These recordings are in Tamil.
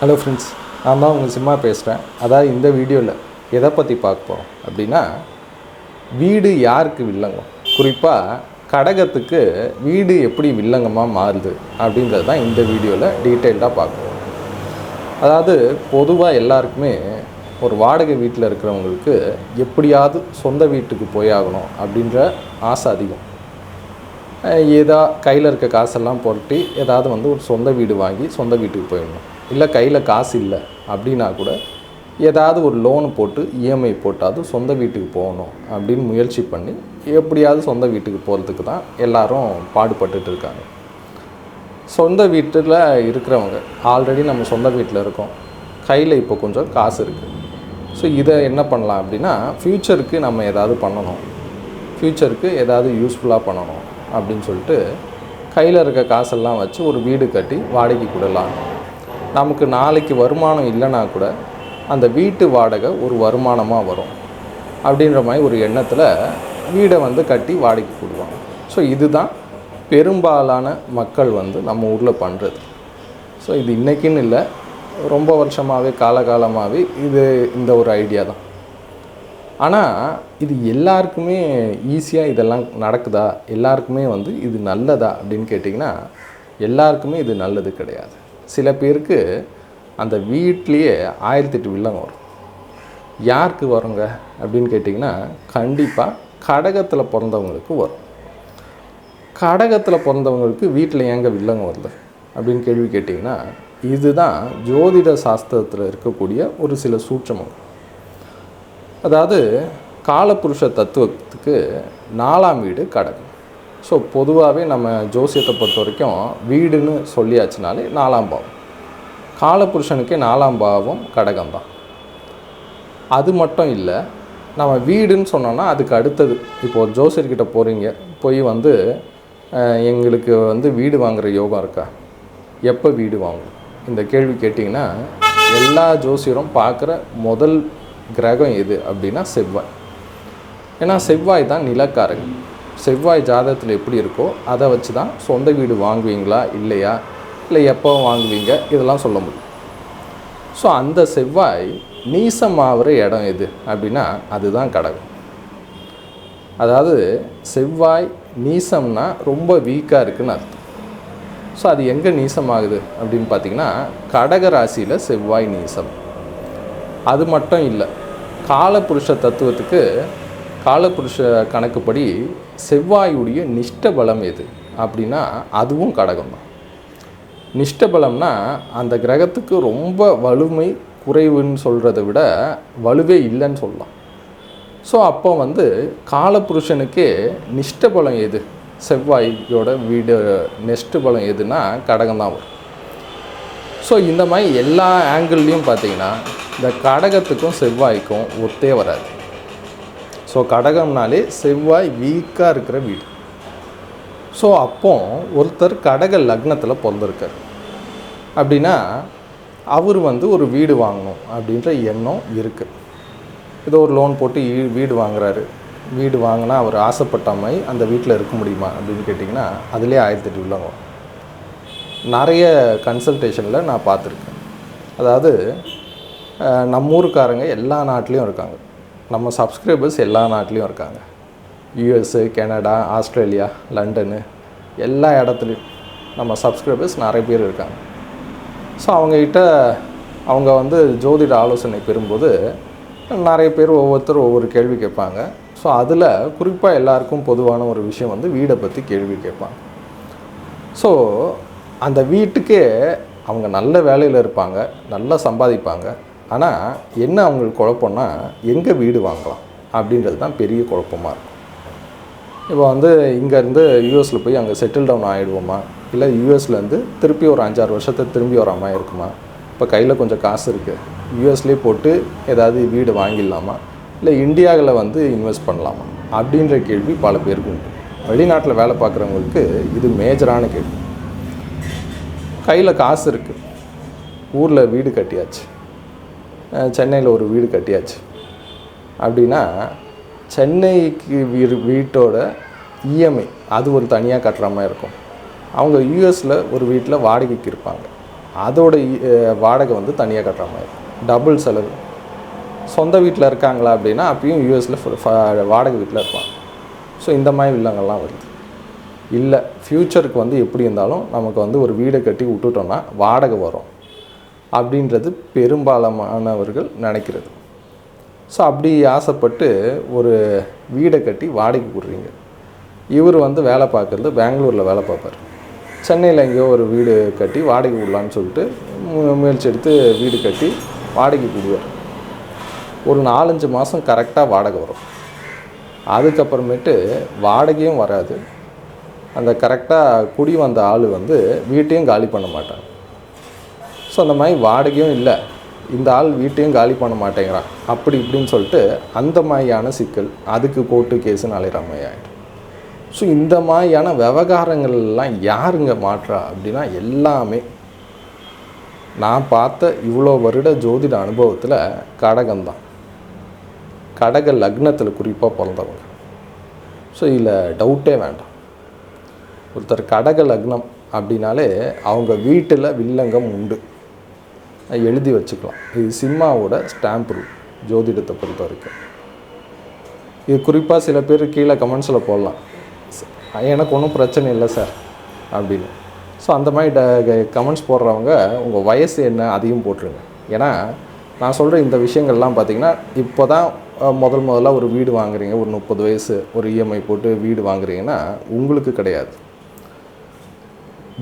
ஹலோ ஃப்ரெண்ட்ஸ் நான் தான் உங்கள் சிம்மா பேசுகிறேன் அதாவது இந்த வீடியோவில் எதை பற்றி பார்ப்போம் அப்படின்னா வீடு யாருக்கு வில்லங்கம்? குறிப்பாக கடகத்துக்கு வீடு எப்படி வில்லங்கமாக மாறுது? அப்படின்றது தான் இந்த வீடியோவில் டீட்டெயில்டாக பார்க்க அதாவது பொதுவாக எல்லாருக்குமே ஒரு வாடகை வீட்டில் இருக்கிறவங்களுக்கு எப்படியாவது சொந்த வீட்டுக்கு போயாகணும் அப்படின்ற ஆசை அதிகம். ஏதா கையில் இருக்க காசெல்லாம் புரட்டி ஏதாவது வந்து ஒரு சொந்த வீடு வாங்கி சொந்த வீட்டுக்கு போயிடணும். இல்லை கையில் காசு இல்லை அப்படின்னா கூட ஏதாவது ஒரு லோனு போட்டு இஎம்ஐ போட்டாவது சொந்த வீட்டுக்கு போகணும் அப்படின்னு முயற்சி பண்ணி எப்படியாவது சொந்த வீட்டுக்கு போகிறதுக்கு தான் எல்லோரும் பாடுபட்டுட்டு இருக்காங்க. சொந்த வீட்டில் இருக்கிறவங்க ஆல்ரெடி நம்ம சொந்த வீட்டில் இருக்கோம். கையில் இப்போ கொஞ்சம் காசு இருக்குது ஸோ இதை என்ன பண்ணலாம் அப்படின்னா ஃப்யூச்சருக்கு நம்ம ஏதாவது பண்ணணும். ஃப்யூச்சருக்கு ஏதாவது யூஸ்ஃபுல்லாக பண்ணணும் அப்படின்னு சொல்லிட்டு கையில் இருக்க காசெல்லாம் வச்சு ஒரு வீடு கட்டி வாடகைக்கு விடலாம். நமக்கு நாளைக்கு வருமானம் இல்லைன்னா கூட அந்த வீட்டு வாடகை ஒரு வருமானமாக வரும். அப்படின்ற மாதிரி ஒரு எண்ணத்தில் வீடை வந்து கட்டி வாடகை விடுவாங்க ஸோ இதுதான் பெரும்பாலான மக்கள் வந்து நம்ம ஊரில் பண்ணுறது ஸோ இது இன்றைக்கின்னு இல்லை. ரொம்ப வருஷமாகவே காலகாலமாகவே இது இந்த ஒரு ஐடியா தான். ஆனால் இது எல்லாருக்குமே ஈஸியாக இதெல்லாம் நடக்குதா? எல்லாருக்குமே வந்து இது நல்லதா? அப்படின்னு கேட்டிங்கன்னா எல்லாருக்குமே இது நல்லது கிடையாது. சில பேருக்கு அந்த வீட்லேயே ஆயிரத்தெட்டு வில்லங்க வரும். யாருக்கு வருங்க? அப்படின்னு கேட்டிங்கன்னா கண்டிப்பாக கடகத்தில் பிறந்தவங்களுக்கு வரும். கடகத்தில் பிறந்தவங்களுக்கு வீட்டில் ஏங்க வில்லங்க வருது அப்படின்னு கேள்வி கேட்டிங்கன்னா இதுதான் ஜோதிட சாஸ்திரத்தில் இருக்கக்கூடிய ஒரு சில சூட்சமம். அதாவது காலப்புருஷ தத்துவத்துக்கு நாலாம் வீடு கடகம். ஸோ பொதுவாகவே நம்ம ஜோசியத்தை பொறுத்த வரைக்கும் வீடுன்னு சொல்லியாச்சுனாலே நாலாம் பாவம். காலபுருஷனுக்கே நாலாம் பாவம் கடகம் தான் அது மட்டும் இல்லை நம்ம வீடுன்னு சொன்னோன்னா அதுக்கு அடுத்தது. இப்போது ஜோசியர்கிட்ட போகிறீங்க போய் வந்து எங்களுக்கு வந்து வீடு வாங்குகிற யோகம் இருக்கா? எப்போ வீடு வாங்கும்? இந்த கேள்வி கேட்டிங்கன்னா எல்லா ஜோசியரும் பார்க்குற முதல் கிரகம் எது அப்படின்னா செவ்வாய். ஏன்னா செவ்வாய் தான் நிலக்காரங்க செவ்வாய் ஜாதகத்தில் எப்படி இருக்கோ அதை வச்சு தான் சொந்த வீடு வாங்குவீங்களா இல்லையா? இல்லை எப்போ வாங்குவீங்க? இதெல்லாம் சொல்ல முடியும். ஸோ அந்த செவ்வாய் நீசமாகிற இடம் எது? அப்படின்னா அதுதான் கடகம். அதாவது செவ்வாய் நீசம்னா ரொம்ப வீக்காக இருக்குன்னு அர்த்தம். ஸோ அது எங்கே நீசமாகுது அப்படின்னு பார்த்தீங்கன்னா கடக ராசியில் செவ்வாய் நீசம். அது மட்டும் இல்லை. காலபுருஷ தத்துவத்துக்கு காலபுருஷ கணக்குப்படி செவ்வாயுடைய நிஷ்ட பலம் எது அப்படின்னா அதுவும் கடகம் தான் நிஷ்ட பலம்னா அந்த கிரகத்துக்கு ரொம்ப வலிமை குறைவுன்னு சொல்கிறத விட வலுவே இல்லைன்னு சொல்லலாம். ஸோ அப்போ வந்து காலபுருஷனுக்கே நிஷ்ட பலம் எது? செவ்வாயோட வீடு நெஷ்டபலம் எதுனா கடகம் தான் வரும். ஸோ இந்த மாதிரி எல்லா ஆங்கிள்லேயும் பார்த்தீங்கன்னா இந்த கடகத்துக்கும் செவ்வாய்க்கும் ஒத்தே வராது. ஸோ கடகம்னாலே செவ்வாய் வீக்காக இருக்கிற வீடு. ஸோ அப்போ ஒருத்தர் கடக லக்னத்தில் பிறந்திருக்கார். அப்படின்னா அவர் வந்து ஒரு வீடு வாங்கணும் அப்படின்ற எண்ணம் இருக்குது ஏதோ ஒரு லோன் போட்டு வீடு வாங்குறாரு. வீடு வாங்கினா அவர் ஆசைப்பட்ட மாதிரி அந்த வீட்டில் இருக்க முடியுமா அப்படின்னு கேட்டிங்கன்னா அதுலேயே ஆயிரத்தெட்டு உள்ளவங்க. நிறைய கன்சல்டேஷனில் நான் பார்த்துருக்கேன். அதாவது நம்ம ஊருக்காரங்க எல்லா நாட்டிலையும் இருக்காங்க. நம்ம சப்ஸ்கிரைபர்ஸ் எல்லா நாட்டிலையும் இருக்காங்க. யூஎஸ்ஸு கனடா ஆஸ்திரேலியா லண்டனு எல்லா இடத்துலையும் நம்ம சப்ஸ்கிரைபர்ஸ் நிறைய பேர் இருக்காங்க. ஸோ அவங்கக்கிட்ட அவங்க வந்து ஜோதிட ஆலோசனை பெறும்போது நிறைய பேர் ஒவ்வொருத்தர் ஒவ்வொரு கேள்வி கேட்பாங்க. ஸோ அதில் குறிப்பாக எல்லாருக்கும் பொதுவான ஒரு விஷயம் வந்து வீடை பற்றி கேள்வி கேட்பாங்க. ஸோ அந்த வீட்டுக்கே அவங்க நல்ல வேலையில் இருப்பாங்க நல்லா சம்பாதிப்பாங்க. ஆனால் என்ன அவங்களுக்கு குழப்பம்னா எங்கே வீடு வாங்கலாம் அப்படின்றது தான் பெரிய குழப்பமாக இருக்கும். இப்போ வந்து இங்கேருந்து யூஎஸில் போய் அங்கே செட்டில் டவுன் ஆகிடுவோமா இல்லை யூஎஸ்லேருந்து திருப்பி ஒரு அஞ்சாறு வருஷத்தை திரும்பி வர மாதிரி இருக்குமா? இப்போ கையில் கொஞ்சம் காசு இருக்குது யூஎஸ்லேயே போட்டு ஏதாவது வீடு வாங்கிடலாமா? இல்லை இந்தியாவில் வந்து இன்வெஸ்ட் பண்ணலாமா? அப்படின்ற கேள்வி பல பேருக்கு உண்டு. வெளிநாட்டில் வேலை பார்க்குறவங்களுக்கு இது மேஜரான கேள்வி. கையில் காசு இருக்குது ஊரில் வீடு கட்டியாச்சு. சென்னையில் ஒரு வீடு கட்டியாச்சு. அப்படின்னா சென்னைக்கு வீடு வீட்டோட இஎம்ஐ அது ஒரு தனியாக கட்டுற மாதிரி இருக்கும். அவங்க யூஎஸில் ஒரு வீட்டில் வாடகைக்கு இருப்பாங்க. அதோட வாடகை வந்து தனியாக கட்டுற மாதிரி டபுள் செலவு. சொந்த வீட்டில் இருக்காங்களா அப்படின்னா அப்பயும் யூஎஸில் வாடகை வீட்டில் இருப்பாங்க. ஸோ இந்த மாதிரி வில்லங்கள்லாம் வருது. இல்லை ஃப்யூச்சருக்கு வந்து எப்படி இருந்தாலும் நமக்கு வந்து ஒரு வீடை கட்டி விட்டுட்டோம்னா வாடகை வரும். அப்படின்றது பெரும்பாலானவர்கள் நினைக்கிறது. ஸோ அப்படி ஆசைப்பட்டு ஒரு வீடை கட்டி வாடகைக்கு விடுறீங்க. இவர் வந்து வேலை பார்க்குறது பெங்களூரில் வேலை பார்ப்பார். சென்னையில் எங்கேயோ ஒரு வீடு கட்டி வாடகை விடலான்னு சொல்லிட்டு மு- முயற்சி எடுத்து வீடு கட்டி வாடகைக்கு விடுவார். ஒரு நாலஞ்சு மாதம் கரெக்டாக வாடகை வரும். அதுக்கப்புறமேட்டு வாடகையும் வராது. அந்த கரெக்டாக குடி வந்த ஆள் வந்து வீட்டையும் காலி பண்ண மாட்டாங்க ஸோ அந்த மாதிரி வாடகையும் இல்லை. இந்த ஆள் வீட்டையும் காலி பண்ண மாட்டேங்கிறான் அப்படி இப்படின்னு சொல்லிட்டு அந்த மாதிரியான சிக்கல் அதுக்கு கோர்ட்டு கேஸுன்னு அலைகிற மாதிரி ஆகிடும் ஸோ இந்த மாதிரியான விவகாரங்கள்லாம் யாருங்க மாற்றா அப்படின்னா எல்லாமே நான் பார்த்த இவ்வளோ வருட ஜோதிட அனுபவத்தில் கடகம்தான். கடக லக்னத்தில் குறிப்பாக பிறந்தவங்க. ஸோ இதில் டவுட்டே வேண்டாம். ஒருத்தர் கடக லக்னம் அப்படின்னாலே அவங்க வீட்டில் வில்லங்கம் உண்டு. எழுதி வச்சுக்கலாம். இது சிம்மாவோட ஸ்டாம்ப் ரூல் ஜோதிடத்தை பொறுத்த வரைக்கும் இது குறிப்பாக சில பேர் கீழே கமெண்ட்ஸில் போடலாம். "ச- எனக்கு ஒன்றும் பிரச்சனை இல்லை சார் அப்படின்னு. ஸோ அந்த மாதிரி ட கமெண்ட்ஸ் போடுறவங்க உங்கள் வயசு என்ன அதையும் போட்டுருங்க. ஏன்னா நான் சொல்கிற இந்த விஷயங்கள்லாம் பார்த்திங்கன்னா இப்போ தான் முதல் முதல்ல ஒரு வீடு வாங்குறீங்க. ஒரு முப்பது வயசு ஒரு இஎம்ஐ போட்டு வீடு வாங்குறீங்கன்னா உங்களுக்கு கிடையாது.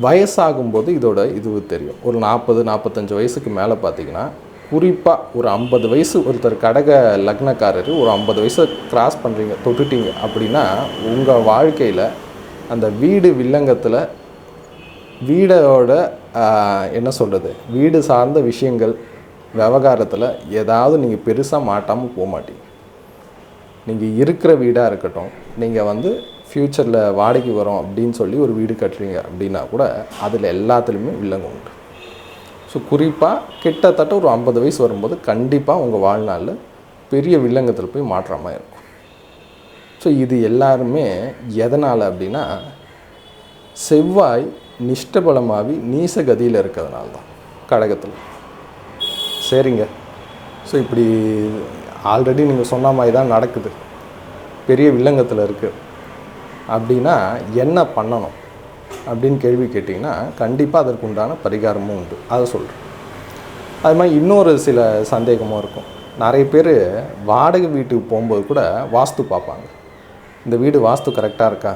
வயசாகும்போது இதோட இது தெரியும். ஒரு நாற்பது நாற்பத்தஞ்சு வயசுக்கு மேலே பார்த்தீங்கன்னா குறிப்பாக ஒரு ஐம்பது வயசு ஒருத்தர் கடக லக்னக்காரர் ஒரு ஐம்பது வயசை கிராஸ் பண்ணுறீங்க தொட்டுட்டீங்க அப்படின்னா உங்கள் வாழ்க்கையில் அந்த வீடு வில்லங்கத்தில் வீடோட என்ன சொல்கிறது வீடு சார்ந்த விஷயங்கள் விவகாரத்தில் ஏதாவது நீங்கள் பெருசாக மாட்டாமல் போக மாட்டீங்க நீங்கள் இருக்கிற வீடாக இருக்கட்டும் நீங்கள் வந்து ஃப்யூச்சரில் வாடகைக்கு வரும் அப்படின்னு சொல்லி ஒரு வீடு கட்டுறீங்க அப்படின்னா கூட அதில் எல்லாத்துலேயுமே வில்லங்கம் உண்டு. ஸோ குறிப்பாக கிட்டத்தட்ட ஒரு ஐம்பது வயசு வரும்போது கண்டிப்பாக உங்கள் வாழ்நாளில் பெரிய வில்லங்கத்தில் போய் மாற்றமாக இருக்கும். ஸோ இது எல்லாருமே எதனால் அப்படின்னா செவ்வாய் நிஷ்டபலமாகி நீசகதியில் இருக்கிறதுனால தான் கடகத்தில். சரிங்க. ஸோ இப்படி ஆல்ரெடி நீங்கள் சொன்ன மாதிரி தான் நடக்குது. பெரிய வில்லங்கத்தில் இருக்குது அப்படின்னா என்ன பண்ணணும் அப்படின்னு கேள்வி கேட்டிங்கன்னா கண்டிப்பாக அதற்கு உண்டான பரிகாரமும் உண்டு. அதை சொல்கிறேன் அது மாதிரி இன்னொரு சில சந்தேகமும் இருக்கும். நிறைய பேர் வாடகை வீட்டுக்கு போகும்போது கூட வாஸ்து பார்ப்பாங்க. இந்த வீடு வாஸ்து கரெக்டாக இருக்கா?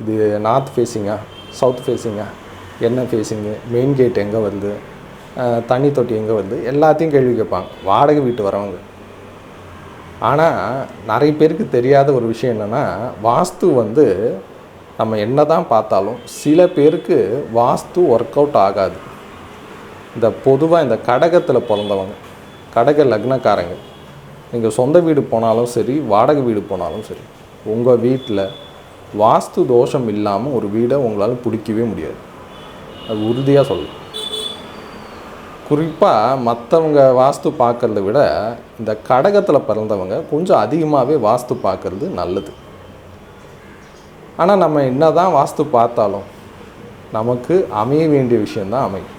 இது நார்த் ஃபேஸிங்கா சவுத் ஃபேஸிங்கா என்ன ஃபேஸிங்கு மெயின் கேட் எங்கே வருது? தண்ணி தொட்டி எங்கே வருது? எல்லாத்தையும் கேள்வி கேட்பாங்க. வாடகை வீட்டு வரவங்க. ஆனால் நிறைய பேருக்கு தெரியாத ஒரு விஷயம் என்னென்னா வாஸ்து வந்து நம்ம என்ன தான் பார்த்தாலும் சில பேருக்கு வாஸ்து ஒர்க் அவுட் ஆகாது. இந்த பொதுவாக இந்த கடகத்தில் பிறந்தவங்க கடக லக்னக்காரங்க நீங்கள் சொந்த வீடு போனாலும் சரி வாடகை வீடு போனாலும் சரி உங்கள் வீட்டில் வாஸ்து தோஷம் இல்லாமல் ஒரு வீடை உங்களால் பிடிக்கவே முடியாது. அது உறுதியாக சொல்லலாம் குறிப்பாக மற்றவங்க வாஸ்து பார்க்குறத விட இந்த கடகத்தில் பிறந்தவங்க கொஞ்சம் அதிகமாகவே வாஸ்து பார்க்குறது நல்லது. ஆனால் நம்ம என்ன தான் வாஸ்து பார்த்தாலும் நமக்கு அமைய வேண்டிய விஷயந்தான் அமையும்.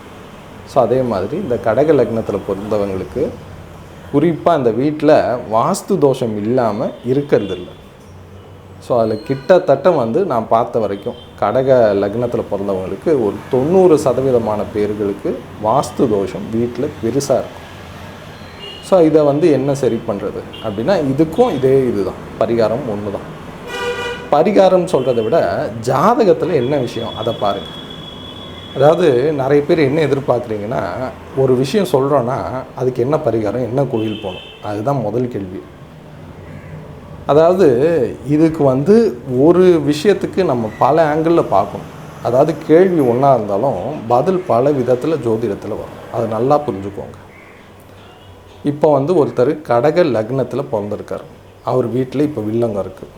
ஸோ அதே மாதிரி இந்த கடக லக்னத்தில் பிறந்தவங்களுக்கு குறிப்பாக இந்த வீட்டில் வாஸ்து தோஷம் இல்லாமல் இருக்கிறது இல்லை ஸோ அதில் கிட்டத்தட்ட வந்து நான் பார்த்த வரைக்கும் கடக லக்னத்தில் பிறந்தவங்களுக்கு ஒரு தொண்ணூறு சதவீதமான பேர்களுக்கு வாஸ்து தோஷம் வீட்டில் பெருசாக இருக்கும். ஸோ இதை வந்து என்ன சரி பண்ணுறது அப்படின்னா இதுக்கும் இதே இதுதான். பரிகாரம் ஒன்று தான் பரிகாரம் சொல்கிறத விட ஜாதகத்தில் என்ன விஷயம்? அதை பாருங்கள் அதாவது நிறைய பேர் என்ன எதிர்பார்க்குறீங்கன்னா ஒரு விஷயம் சொல்கிறோன்னா அதுக்கு என்ன பரிகாரம் என்ன கோயில் போகணும்? அதுதான் முதல் கேள்வி. அதாவது இதுக்கு வந்து ஒரு விஷயத்துக்கு நம்ம பல ஆங்கிளில் பார்க்கணும். அதாவது கேள்வி ஒன்றா இருந்தாலும் பதில் பல விதத்தில் ஜோதிடத்தில் வரும். அதை நல்லா புரிஞ்சுக்கோங்க. இப்போ வந்து ஒருத்தர் கடக லக்னத்தில் பிறந்திருக்கார். அவர் வீட்டில் இப்போ வில்லங்கம் இருக்குது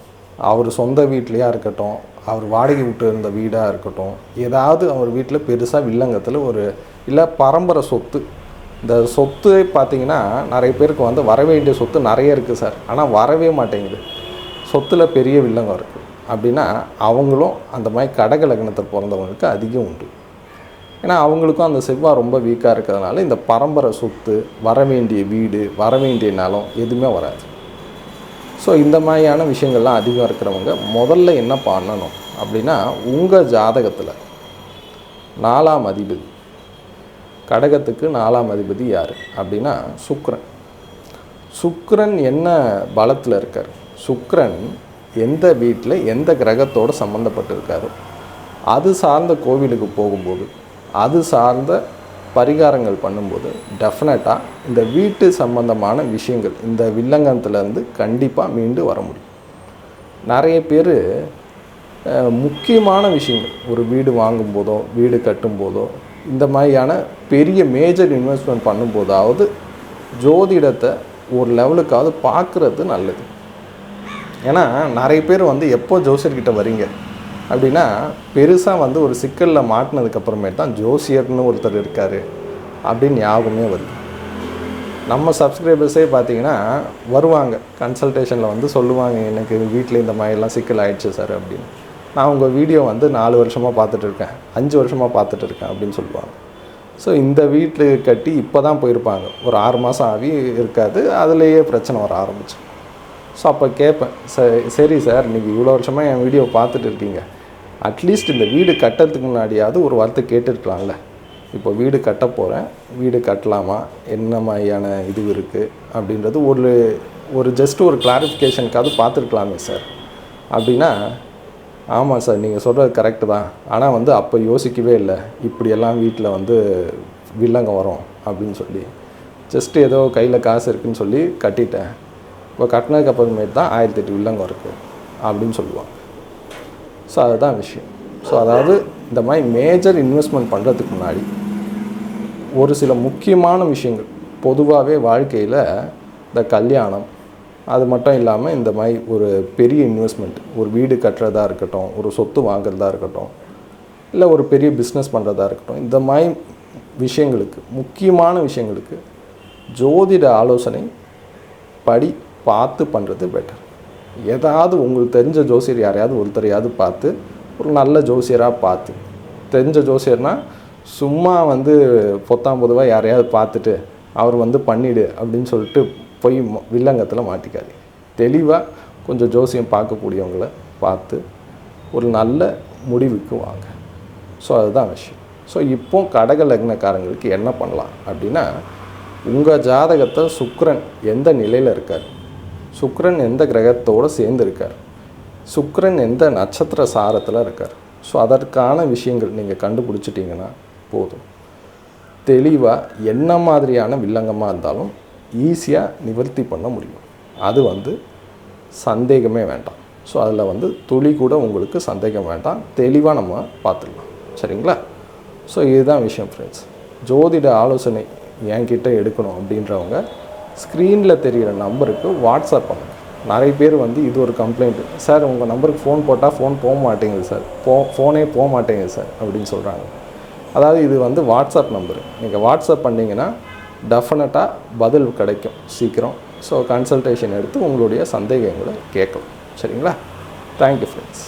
அவர் சொந்த வீட்லேயா இருக்கட்டும் அவர் வாடகை விட்டு இருந்த வீடாக இருக்கட்டும் ஏதாவது அவர் வீட்டில் பெருசாக வில்லங்கத்தில் ஒரு இல்லை பரம்பரை சொத்து இந்த சொத்து பார்த்திங்கன்னா நிறைய பேருக்கு வந்து வர வேண்டிய சொத்து நிறைய இருக்குது சார். ஆனால் வரவே மாட்டேங்குது. சொத்தில் பெரிய வில்லங்கம் இருக்குது அப்படின்னா அவங்களும் அந்த மாதிரி கடக லக்னத்தில் பிறந்தவங்களுக்கு அதிகம் உண்டு. ஏன்னா அவங்களுக்கும் அந்த செவ்வாய் ரொம்ப வீக்காக இருக்கிறதுனால இந்த பரம்பரை சொத்து வர வேண்டிய வீடு வர வேண்டிய நிலம் எதுவுமே வராது. ஸோ இந்த மாதிரியான விஷயங்கள்லாம் அதிகம் இருக்கிறவங்க முதல்ல என்ன பண்ணணும் அப்படின்னா உங்கள் ஜாதகத்தில் நாலாம் அதிபதி கடகத்துக்கு நாலாம் அதிபதி யார்? அப்படின்னா சுக்ரன். சுக்ரன் என்ன பலத்தில் இருக்கார்? சுக்ரன் எந்த வீட்டில் எந்த கிரகத்தோடு சம்மந்தப்பட்டிருக்காரோ அது சார்ந்த கோவிலுக்கு போகும்போது அது சார்ந்த பரிகாரங்கள் பண்ணும்போது டெஃபினட்டாக இந்த வீட்டு சம்பந்தமான விஷயங்கள் இந்த வில்லங்கத்துலேருந்து கண்டிப்பாக மீண்டு வர முடியும். நிறைய பேர் முக்கியமான விஷயங்கள் ஒரு வீடு வாங்கும்போதோ வீடு கட்டும்போதோ இந்த மாதிரியான பெரிய மேஜர் இன்வெஸ்ட்மெண்ட் பண்ணும்போதாவது ஜோதிடத்தை ஒரு லெவலுக்காவது பார்க்குறது நல்லது. ஏன்னா நிறைய பேர் வந்து எப்போ ஜோசியர்கிட்ட வரீங்க அப்படின்னா பெருசாக வந்து ஒரு சிக்கலில் மாட்டினதுக்கப்புறமேட்டு தான் ஜோசியர்னு ஒருத்தர் இருக்கார் அப்படின்னு ஞாபகமே வருது. நம்ம சப்ஸ்கிரைபர்ஸே பார்த்தீங்கன்னா வருவாங்க. கன்சல்டேஷனில் வந்து சொல்லுவாங்க எனக்கு வீட்டில் இந்த மாதிரிலாம் சிக்கல் ஆயிடுச்சு சார் அப்படின்னு. நான் உங்கள் வீடியோ வந்து நாலு வருஷமாக பார்த்துட்டு இருக்கேன் அஞ்சு வருஷமாக பார்த்துட்டு இருக்கேன் அப்படின்னு சொல்லுவாங்க. ஸோ இந்த வீட்டில் கட்டி இப்போ தான் போயிருப்பாங்க. ஒரு ஆறு மாதம் ஆகி இருக்காது. அதுலேயே பிரச்சனை வர ஆரம்பிச்சு ஸோ அப்போ கேட்பேன் ச சரி சார் நீங்கள் இவ்வளோ வருஷமாக என் வீடியோ பார்த்துட்டு இருக்கீங்க. அட்லீஸ்ட் இந்த வீடு கட்டுறதுக்கு முன்னாடியாவது ஒரு வார்த்தை கேட்டுருக்கலாம்ல. இப்போ வீடு கட்ட போகிறேன் வீடு கட்டலாமா? என்ன மாதிரியான இது இருக்குது அப்படின்றது ஒரு ஒரு ஜஸ்ட் ஒரு கிளாரிஃபிகேஷனுக்காவது பார்த்துருக்கலாமே சார். அப்படின்னா ஆமாம் சார் நீங்கள் சொல்கிறது கரெக்டு தான். ஆனால் வந்து அப்போ யோசிக்கவே இல்லை. இப்படியெல்லாம் வீட்டில் வந்து வில்லங்க வரும் அப்படின்னு சொல்லி. ஜஸ்ட்டு ஏதோ கையில் காசு இருக்குன்னு சொல்லி கட்டிட்டேன். இப்போ கட்டினதுக்கு அப்புறமேட்டு தான் ஆயிரத்தி எட்டு வில்லங்கம் இருக்குது அப்படின்னு சொல்லுவாங்க. ஸோ அதுதான் விஷயம். ஸோ அதாவது இந்த மாதிரி மேஜர் இன்வெஸ்ட்மெண்ட் பண்ணுறதுக்கு முன்னாடி ஒரு சில முக்கியமான விஷயங்கள். பொதுவாகவே வாழ்க்கையில் இந்த கல்யாணம் அது மட்டும் இல்லாமல் இந்த மாதிரி ஒரு பெரிய இன்வெஸ்ட்மெண்ட் ஒரு வீடு கட்டுறதா இருக்கட்டும் ஒரு சொத்து வாங்குறதா இருக்கட்டும் இல்லை ஒரு பெரிய பிஸ்னஸ் பண்ணுறதா இருக்கட்டும் இந்த மாதிரி விஷயங்களுக்கு முக்கியமான விஷயங்களுக்கு ஜோதிட ஆலோசனை படி பார்த்து பண்ணுறது பெட்டர் ஏதாவது உங்களுக்கு தெரிஞ்ச ஜோசியர் யாரையாவது ஒருத்தரையாவது பார்த்து ஒரு நல்ல ஜோசியராக பார்த்து. தெரிஞ்ச ஜோசியர்னால் சும்மா வந்து பொத்தாம் பொதுவாக யாரையாவது பார்த்துட்டு அவர் வந்து பண்ணிடு அப்படின்னு சொல்லிட்டு போய் ம- வில்லங்கத்தில் மாட்டிக்காதீங்க. தெளிவாக கொஞ்சம் ஜோசியம் பார்க்கக்கூடியவங்கள பார்த்து ஒரு நல்ல முடிவுக்கு வாங்க. ஸோ அதுதான் விஷயம். ஸோ இப்போ கடக லக்னக்காரங்களுக்கு என்ன பண்ணலாம் அப்படின்னா உங்கள் ஜாதகத்தை சுக்ரன் எந்த நிலையில் இருக்கார்? சுக்ரன் எந்த கிரகத்தோடு சேர்ந்து இருக்கார் எந்த நட்சத்திர சாரத்தில் இருக்கார்? ஸோ அதற்கான விஷயங்கள் நீங்கள் கண்டுபிடிச்சிட்டிங்கன்னா போதும். தெளிவாக என்ன மாதிரியான வில்லங்கமாக இருந்தாலும் ஈஸியாக நிவர்த்தி பண்ண முடியும். அது வந்து சந்தேகமே வேண்டாம். ஸோ அதில் வந்து துளி கூட உங்களுக்கு சந்தேகம் வேண்டாம். தெளிவாக நம்ம பார்த்துடலாம் சரிங்களா? ஸோ இதுதான் விஷயம் ஃப்ரெண்ட்ஸ் ஜோதிட ஆலோசனை என்கிட்ட எடுக்கணும் அப்படின்றவங்க ஸ்க்ரீனில் தெரிகிற நம்பருக்கு வாட்ஸ்அப் பண்ணுங்கள் நிறைய பேர் வந்து இது ஒரு கம்ப்ளைண்ட் சார் உங்கள் நம்பருக்கு ஃபோன் போட்டால் ஃபோன் போக மாட்டேங்குது சார். போ ஃபோனே போக மாட்டேங்குது சார் அப்படின்னு சொல்கிறாங்க அதாவது இது வந்து வாட்ஸ்அப் நம்பரு நீங்கள் வாட்ஸ்அப் பண்ணிங்கன்னா டெஃபினட்டாக பதில் கிடைக்கும் சீக்கிரம். ஸோ கன்சல்டேஷன் எடுத்து உங்களுடைய சந்தேகங்களை கேட்கலாம். சரிங்களா? Thank you friends